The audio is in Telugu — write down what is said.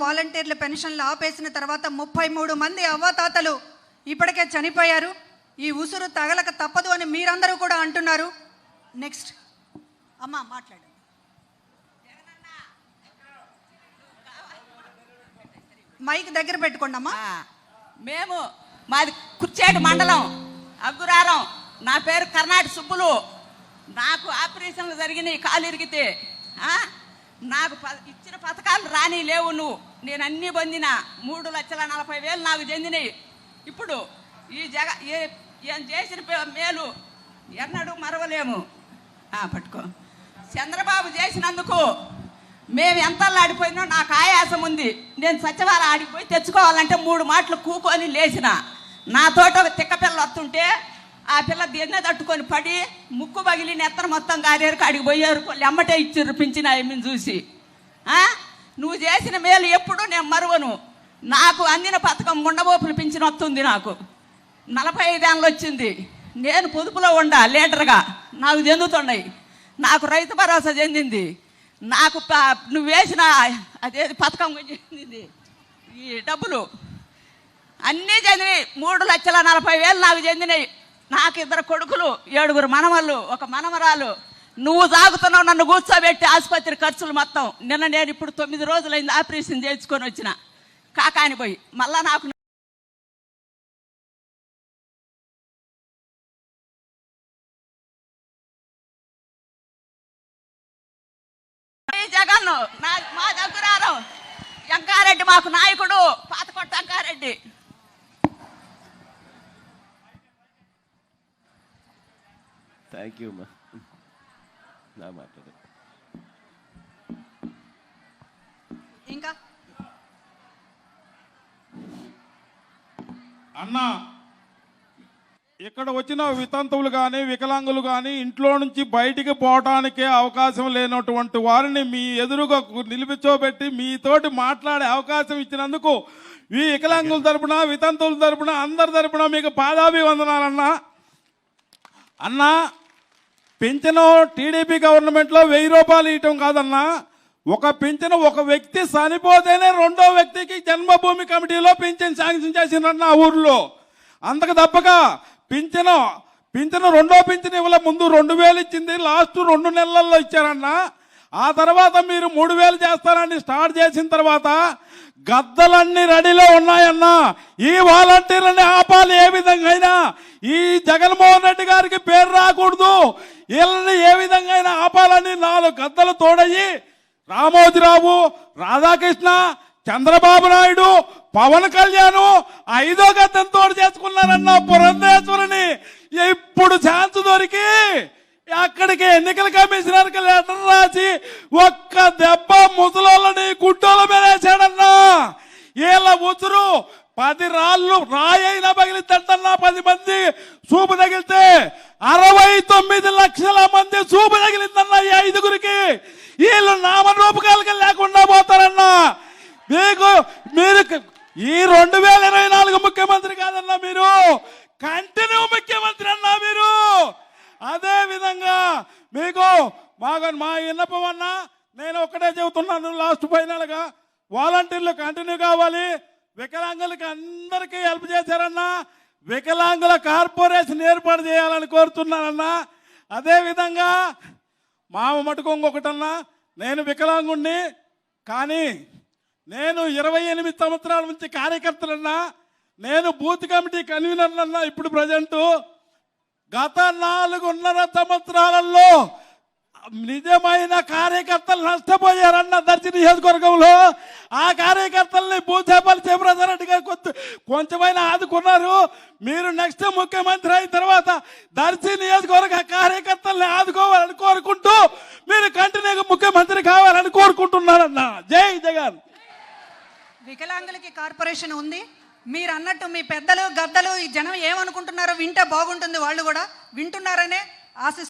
వాలంటీర్ల పెన్షన్లు ఆపేసిన తర్వాత ముప్పై మూడు మంది అవ్వాతాతలు ఇప్పటికే చనిపోయారు. ఈ ఉసురు తగలక తప్పదు అని మీరందరూ కూడా అంటున్నారు. నెక్స్ట్. అమ్మా మాట్లాడు. మైక్ దగ్గర పెట్టుకోండి అమ్మా. మేము మాది కుర్చేడు మండలం అగ్గురారం. నా పేరు కర్ణాటి సుబ్బులు. నాకు ఆపరేషన్లు జరిగినాయి కాలు ఇరిగితే. నాకు ప- ఇచ్చిన పథకాలు రాని లేవు నువ్వు. నేను అన్నీ పొందిన. మూడు లక్షల నలభై వేలు నాకు చెందినాయి. ఇప్పుడు ఈ జగ ఏ- ఏం చేసిన మేలు ఎన్నడూ మరవలేము. పట్టుకో. చంద్రబాబు చేసినందుకు మేము ఎంత ఆడిపోయినా నాకు ఆయాసం ఉంది. నేను సచివాలయం ఆడిపోయి తెచ్చుకోవాలంటే మూడు మాటలు కూకొని లేచిన. నాతోట ఒక తిక్కపిల్ల వస్తుంటే ఆ పిల్ల దీన్నే తట్టుకొని పడి ముక్కు పగిలి నెత్తర మొత్తం గారేరుకు కాడికి పోయారు. ఎమ్మటే ఇచ్చి పించిన ఆమెను చూసి. నువ్వు చేసిన మేలు ఎప్పుడూ నేను మరువను. నాకు అందిన పథకం ముండబోపులు పింఛన్ వస్తుంది నాకు. నలభై ఐదేళ్ళు వచ్చింది. నేను పొదుపులో ఉండా లీడర్గా. నాకు చెందుతున్నాయి నాకు రైతు భరోసా చెందింది. నాకు ప- నువ్వు వేసిన అదేది పథకం చెందింది. ఈ డబ్బులు అన్నీ చెందినాయి. మూడు లక్షల నలభై వేలు నాకు చెందినాయి. నాకు ఇద్దరు కొడుకులు ఏడుగురు మనవళ్ళు ఒక మనవరాలు. నువ్వు సాగుతున్నావు నన్ను కూర్చోబెట్టి ఆసుపత్రి ఖర్చులు మొత్తం. నిన్న నేను ఇప్పుడు తొమ్మిది రోజులైంది ఆపరేషన్ చేయించుకొని వచ్చిన. కాకాని పోయి మళ్ళా నాకు ఈ జగన్ నా మా దగ్గర ఎంకారెడ్డి మాకు నాయకుడు పాతకొట్ట ఎంకారెడ్డి. థ్యాంక్ యూ అమ్మా నా మాట్లాడు ఇంకా అన్న ఇక్కడ వచ్చిన వితంతువులు కానీ వికలాంగులు కానీ ఇంట్లో నుంచి బయటికి పోవటానికే అవకాశం లేనటువంటి వారిని మీ ఎదురుగా నిలిపించోబెట్టి మీతోటి మాట్లాడే అవకాశం ఇచ్చినందుకు ఈ వికలాంగుల తరపున వితంతువుల తరపున అందరి తరపున మీకు పాదాభివందనాలన్నా అన్నా పింఛను టీడీపీ గవర్నమెంట్లో వెయ్యి రూపాయలు ఇవ్వటం కాదన్నా ఒక పింఛను ఒక వ్యక్తి చనిపోతేనే రెండో వ్యక్తికి జన్మభూమి కమిటీలో పింఛన్ శాంక్షన్ చేసిందన్న ఆ ఊర్లో. అంతకు తప్పక పింఛను పింఛను రెండో పింఛను ఇవ్వలే ముందు రెండు వేలు ఇచ్చింది లాస్ట్ రెండు నెలల్లో ఇచ్చారన్న ఆ తర్వాత మీరు మూడు వేలు చేస్తారని స్టార్ట్ చేసిన తర్వాత గద్దలన్నీ రెడీలో ఉన్నాయన్నా ఈ వాలంటీర్లని ఆపాలి ఏ విధంగా అయినా. ఈ జగన్మోహన్ రెడ్డి గారికి పేరు రాకూడదు. వీళ్ళని ఏ విధంగా అయినా ఆపాలని నాలుగు గద్దలు తోడయ్యి రామోజీరావు రాధాకృష్ణ చంద్రబాబు నాయుడు పవన్ కళ్యాణ్ ఐదో గద్దం తోడు చేసుకున్నారన్న పురంధేశ్వరిని ఇప్పుడు ఛాన్స్ దొరికి అక్కడికి ఎన్నికల కమిషనర్కి లెటర్ రాసి ఒక్క దెబ్బ ముసలోళ్ళని గుడ్డోల మీద వేసాడన్నా వీళ్ళ ఉసురు పది రాళ్ళు రాయైనా పగిలిద్దంటన్నా పది మంది చూపు తగిలితే అరవై తొమ్మిది లక్షల మంది చూపు తగిలిందన్న ఈ ఐదుగురికి వీళ్ళు నామరూపకాలుగా లేకుండా పోతారన్నా. మీకు మీరు ఈ రెండు వేల ఇరవై నాలుగు ముఖ్యమంత్రి కాదన్నా మీరు. కంటిన్యూ ముఖ్యమంత్రి అన్నా మీరు. అదే విధంగా మీకు మాకు మా విన్నపం అన్నా నేను ఒకటే చెబుతున్నాను లాస్ట్ ఫైనల్గా. వాలంటీర్లు కంటిన్యూ కావాలి. వికలాంగులకి అందరికీ హెల్ప్ చేశారన్నా వికలాంగుల కార్పొరేషన్ ఏర్పాటు చేయాలని కోరుతున్నానన్నా అదేవిధంగా మామ మటుకు ఇంకొకటన్నా నేను వికలాంగుణ్ణి కానీ నేను ఇరవై ఎనిమిది సంవత్సరాల నుంచి కార్యకర్తలన్నా నేను బూత్ కమిటీ కన్వీనర్లన్నా ఇప్పుడు ప్రజెంట్. గత నాలుగున్నర సంవత్సరాలలో నిజమైన కార్యకర్తలు నష్టపోయారన్న దర్శి నియోజకవర్గంలో ఆ కార్యకర్తల్ని భూచేపల్లి శివరాజరెడ్డి గారు కొంత కొంచెమైనా ఆదుకున్నారు. మీరు నెక్స్ట్ ముఖ్యమంత్రి అయిన తర్వాత దర్శి నియోజకవర్గ కార్యకర్తల్ని ఆదుకోవాలని కోరుకుంటూ మీరు కంటిన్యూగా ముఖ్యమంత్రి కావాలని కోరుకుంటున్నారన్న. జై జగన్. వికలాంగులకి కార్పొరేషన్ ఉంది. మీరు అన్నట్టు మీ పెద్దలు గద్దలు ఈ జనం ఏమనుకుంటున్నారో వింటే బాగుంటుంది వాళ్ళు కూడా. వింటున్నారనే ఆశిస్తున్నాను